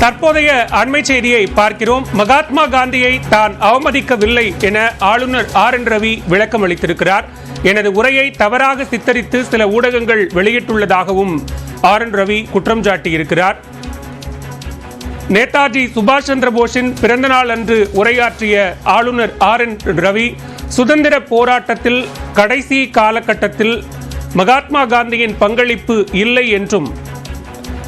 தற்போதைய அண்மை செய்தியை பார்க்கிறோம். மகாத்மா காந்தியை தான் அவமதிக்கவில்லை என ஆளுநர் ஆர் என் ரவி விளக்கம் அளித்திருக்கிறார். எனது உரையை தவறாக சித்தரித்து சில ஊடகங்கள் வெளியிட்டுள்ளதாகவும் ஆர் என் ரவி குற்றம் சாட்டியிருக்கிறார். நேதாஜி சுபாஷ் சந்திர போஸின் பிறந்தநாள் அன்று உரையாற்றிய ஆளுநர் ஆர் என் ரவி சுதந்திர போராட்டத்தில் கடைசி காலகட்டத்தில் மகாத்மா காந்தியின் பங்களிப்பு இல்லை என்றும்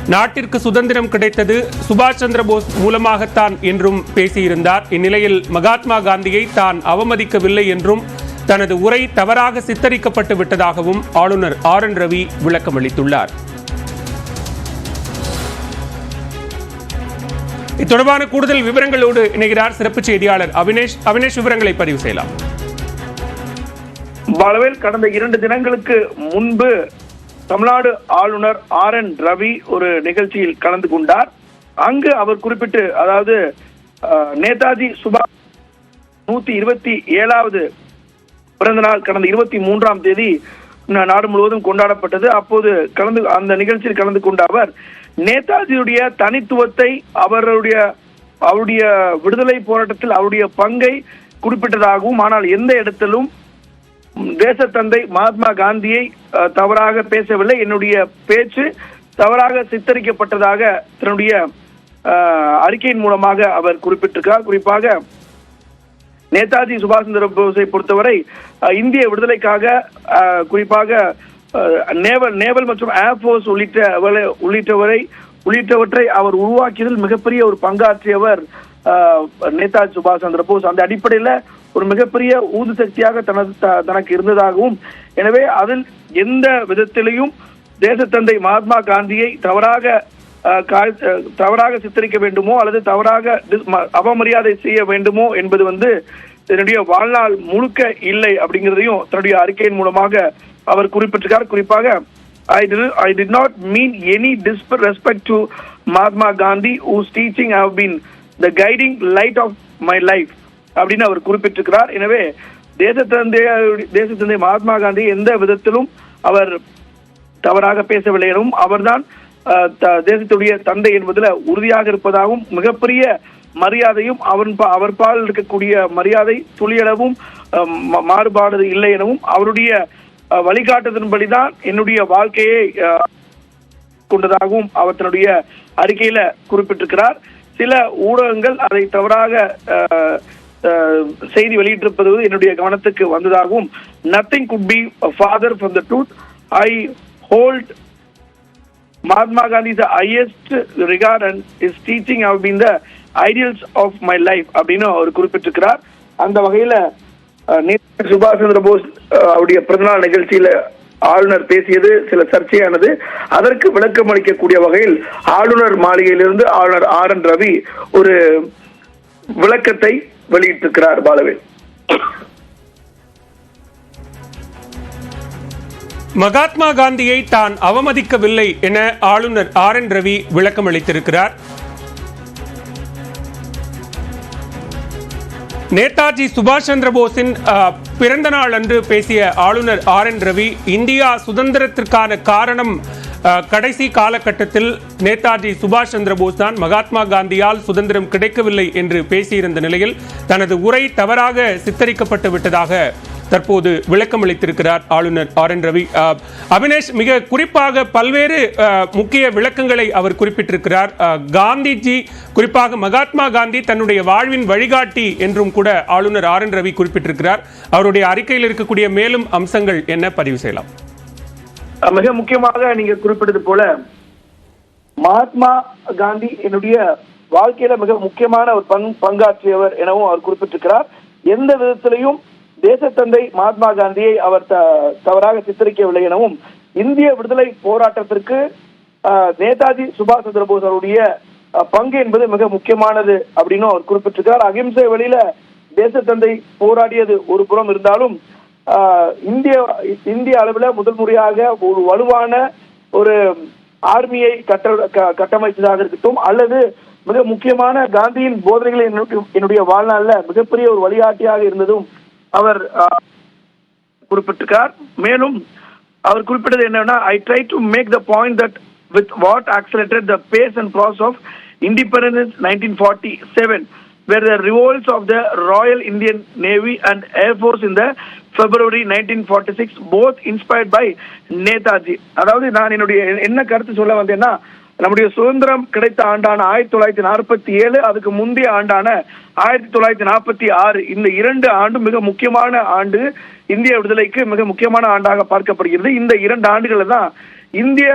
நாட்டிற்கு சுதந்திரம் கிடைத்தது சுபாஷ் சந்திர போஸ் மூலமாகத்தான் என்றும் பேசியிருந்தார். இந்நிலையில் மகாத்மா காந்தியை தான் அவமதிக்கவில்லை என்றும் தனது உரை தவறாக சித்தரிக்கப்பட்டு விட்டதாகவும் ஆளுநர் ஆர் என் ரவி விளக்கம் அளித்துள்ளார் இத்தொடர்பான கூடுதல் விவரங்களோடு இணைகிறார் சிறப்பு செய்தியாளர் அவினேஷ். அவினேஷ் விவரங்களை பதிவு செய்யலாம். பலவேல் கடந்த இரண்டு தினங்களுக்கு முன்பு தமிழ்நாடு ஆளுநர் ஆர் என் ரவி ஒரு நிகழ்ச்சியில் கலந்து கொண்டார். அங்கு அவர் குறிப்பிட்டு அதாவது நேதாஜி சுபாஷ் நூத்தி இருபத்தி ஏழாவது பிறந்த நாள் கடந்த இருபத்தி மூன்றாம் தேதி நாடு முழுவதும் கொண்டாடப்பட்டது. அப்போது கலந்து அந்த நிகழ்ச்சியில் கலந்து கொண்ட அவர் நேதாஜியுடைய தனித்துவத்தை அவருடைய அவருடைய விடுதலை போராட்டத்தில் அவருடைய பங்கை குறிப்பிட்டதாகவும் ஆனால் எந்த இடத்திலும் தேசத்தந்தை மகாத்மா காந்தியை தவறாக பேசவில்லை. என்னுடைய பேச்சு தவறாக சித்தரிக்கப்பட்டதாக தன்னுடைய அறிக்கையின் மூலமாக அவர் குறிப்பிட்டிருக்கார் குறிப்பாக நேதாஜி சுபாஷ் சந்திர போஸை பொறுத்தவரை இந்திய விடுதலைக்காக குறிப்பாக நேவல் நேவல் மற்றும் ஏர்போர்ஸ் உள்ளிட்ட உள்ளிட்டவரை உள்ளிட்டவற்றை அவர் உருவாக்கியதில் மிகப்பெரிய ஒரு பங்காற்றியவர் நேதாஜி சுபாஷ் சந்திர போஸ். அந்த அடிப்படையில ஒரு மிகப்பெரிய ஊது சக்தியாக தனது த- தனக்கு இருந்ததாகவும் எனவே அதில் எந்த விதத்திலையும் தேசத்தந்தை மகாத்மா காந்தியை தவறாக கா- தவறாக சித்தரிக்க வேண்டுமோ அல்லது தவறாக ம- அவமரியாதை செய்ய வேண்டுமோ என்பது வந்து தன்னுடைய வாழ்நாள் முழுக்க இல்லை அப்படிங்கிறதையும் தன்னுடைய அறிக்கையின் மூலமாக அவர் குறிப்பிட்டிருக்கார் குறிப்பாக I did, I did not mean any disrespect to Mahatma Gandhi, whose teaching have been the guiding light of my life. அப்படின்னு அவர் குறிப்பிட்டிருக்கிறார். எனவே தேசத்தந்தை தேசத்தந்தை மகாத்மா காந்தி எந்த விதத்திலும் அவர் தவறாக பேசவில்லை எனவும் அவர்தான் அஹ், த- தேசத்துடைய தந்தை என்பதில் உறுதியாக இருப்பதாகவும் மிகப்பெரிய மரியாதையும் அவன் அவர் பால் இருக்கக்கூடிய மரியாதை துளியளவும் மாறுபாடு இல்லை எனவும் அவருடைய வழிகாட்டுதன்படிதான் என்னுடைய வாழ்க்கையை கொண்டதாகவும் அவர் தன்னுடைய அறிக்கையில குறிப்பிட்டிருக்கிறார். சில ஊடகங்கள் அதை தவறாக அஹ், செய்தி வெளியிட்டிருப்பது என்னுடைய கவனத்துக்கு வந்ததாகவும் nothing could be farther from the truth I hold Mahatma Gandhi the highest regard and his teaching his teaching the ideals of my life அப்படின்னு அவர் குறிப்பிட்டிருக்கிறார். அந்த வகையில அஹ், சுபாஷ் சந்திர போஸ் அவருடைய பிறந்தநாள் நிகழ்ச்சியில ஆளுநர் பேசியது சில சர்ச்சையானது. அதற்கு விளக்கம் அளிக்கக்கூடிய வகையில் ஆளுநர் மாளிகையிலிருந்து ஆளுநர் ஆர் என் ரவி ஒரு விளக்கத்தை வெளியிட்டிருக்கிறார் பாலவேல். மகாத்மா காந்தியை தான் அவமதிக்கவில்லை என ஆளுநர் ஆர் என் ரவி விளக்கம் அளித்திருக்கிறார். நேதாஜி சுபாஷ் சந்திர போஸின் பிறந்த நாள் அன்று பேசிய ஆளுநர் ஆர் என் ரவி இந்தியா சுதந்திரத்திற்கான காரணம் கடைசி காலகட்டத்தில் நேதாஜி சுபாஷ் சந்திர போஸ் தான் மகாத்மா காந்தியால் சுதந்திரம் கிடைக்கவில்லை என்று பேசியிருந்த நிலையில் தனது உரை தவறாக சித்தரிக்கப்பட்டு விட்டதாக தற்போது விளக்கம் அளித்திருக்கிறார் ஆளுநர் ஆர் என் ரவி. அபினேஷ் மிக குறிப்பாக பல்வேறு முக்கிய விளக்கங்களை அவர் குறிப்பிட்டிருக்கிறார். காந்திஜி குறிப்பாக மகாத்மா காந்தி தன்னுடைய வாழ்வின் வழிகாட்டி என்றும் கூட ஆளுநர் ஆர் என் ரவி குறிப்பிட்டிருக்கிறார். அவருடைய அறிக்கையில் இருக்கக்கூடிய மேலும் அம்சங்கள் என்ன? பதிவு செய்யலாம். மிக முக்கியமாக நீங்க குறிப்பிட்டது போல மகாத்மா காந்தி என்னுடைய வாழ்க்கையில மிக முக்கியமான ஒரு பங் பங்காற்றியவர் எனவும் அவர் குறிப்பிட்டிருக்கிறார். எந்த விதத்திலையும் தேசத்தந்தை மகாத்மா காந்தியை அவர் த- தவறாக சித்தரிக்கவில்லை எனவும் இந்திய விடுதலை போராட்டத்திற்கு நேதாஜி சுபாஷ் சந்திர போஸ் அவருடைய பங்கு என்பது மிக முக்கியமானது அப்படின்னு அவர் குறிப்பிட்டிருக்கிறார். அகிம்சை வழியில தேசத்தந்தை போராடியது ஒரு புறம் இருந்தாலும் இந்திய இந்திய அளவில் முதல் முறையாக ஒரு வலுவான ஒரு ஆர்மியை கட்ட கட்டமைத்ததாக இருக்கட்டும் அல்லது மிக முக்கியமான காந்தியின் போதனைகளை என்னுடைய- வாழ்நாளில் மிகப்பெரிய ஒரு வழிகாட்டியாக இருந்ததும் அவர் குறிப்பிட்டிருக்கார். மேலும் அவர் குறிப்பிட்டது என்னன்னா I try to make the point that with what accelerated the pace and process of independence nineteen forty seven were the revolts of the Royal Indian Navy and Air Force in the February 1946, both inspired by Netaji அதாவது நான் என்னுடைய என்ன கருத்து சொல்ல வந்தேன்னா நம்முடைய சுதந்திரம் கிடைத்த ஆண்டான ஆயிரத்தி தொள்ளாயிரத்தி நாற்பத்தி ஏழு அதுக்கு முந்தைய ஆண்டான ஆயிரத்தி தொள்ளாயிரத்தி நாற்பத்தி ஆறு இந்த இரண்டு ஆண்டு மிக முக்கியமான ஆண்டு இந்திய விடுதலைக்கு மிக முக்கியமான ஆண்டாக பார்க்கப்படுகிறது. இந்த இரண்டு ஆண்டுகளை தான் இந்திய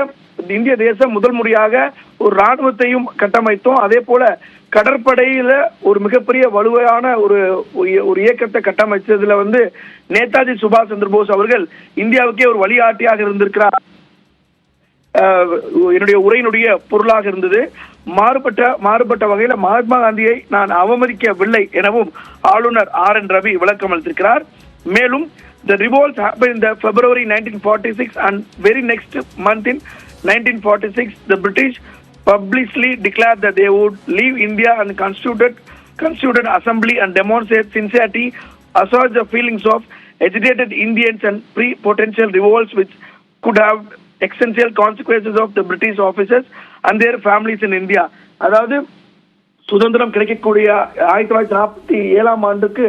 இந்திய தேசம் முதல் முறையாக ஒரு ராணுவத்தையும் கட்டமைத்தோம். அதே போல கடற்படையில ஒரு மிகப்பெரிய வலுவையான ஒரு ஒரு இயக்கத்தை கட்டமைச்சதுல வந்து நேதாஜி சுபாஷ் சந்திரபோஸ் அவர்கள் இந்தியாவுக்கே ஒரு வழிகாட்டியாக இருந்திருக்கிறார். என்னுடைய உரையினுடைய பொருளாக இருந்தது. மாறுபட்ட மாறுபட்ட வகையில மகாத்மா காந்தியை நான் அவமதிக்கவில்லை எனவும் ஆளுநர் ஆர் என் ரவி விளக்கம் அளித்திருக்கிறார். மேலும் the revolt happened in the February 1946 and very next month in 1946 the British publicly declared that they would leave India and constituted constituted assembly and demonstrate sincerity assuage the feelings of agitated Indians and pre-potential revolts which could have existential consequences of the British officers and their families in India. அதாவது சுதந்திரம் கிடைக்கக்கூடிய ஆயிரத்தி தொள்ளாயிரத்தி நாற்பத்தி ஏழாம் ஆண்டுக்கு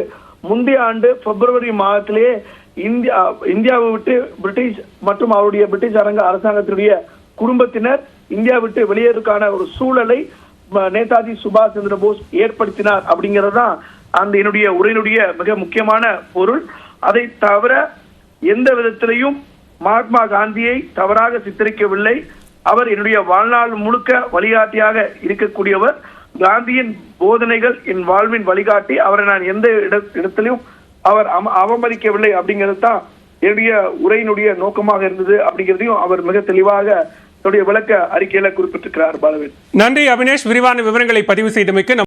முந்தைய ஆண்டு பிப்ரவரி மாதத்திலேயே இந்தியா இந்தியாவை விட்டு பிரிட்டிஷ் மற்றும் அவருடைய பிரிட்டிஷ் அரங்க அரசாங்கத்தினுடைய குடும்பத்தினர் இந்தியா விட்டு வெளியேறதுக்கான ஒரு சூழலை நேதாஜி சுபாஷ் சந்திர போஸ் ஏற்படுத்தினார் அப்படிங்கிறது தான் அந்த என்னுடைய உரையினுடைய மிக முக்கியமான பொருள். அதை தவிர எந்த விதத்திலையும் மகாத்மா காந்தியை தவறாக சித்தரிக்கவில்லை. அவர் என்னுடைய வாழ்நாள் முழுக்க வழிகாட்டியாக இருக்கக்கூடியவர். காந்தியின் போதனைகள் என் வாழ்வின் வழிகாட்டி. அவரை நான் எந்த இட- இடத்திலும் அவர் அவமதிக்கவில்லை அப்படிங்கிறது தான் என்னுடைய உரையினுடைய நோக்கமாக இருந்தது அப்படிங்கிறதையும் அவர் மிக தெளிவாக தன்னுடைய விளக்க அறிக்கையில குறிப்பிட்டிருக்கிறார் பாலவேல். நன்றி அவினேஷ். விரிவான விவரங்களை பதிவு செய்தமைக்கு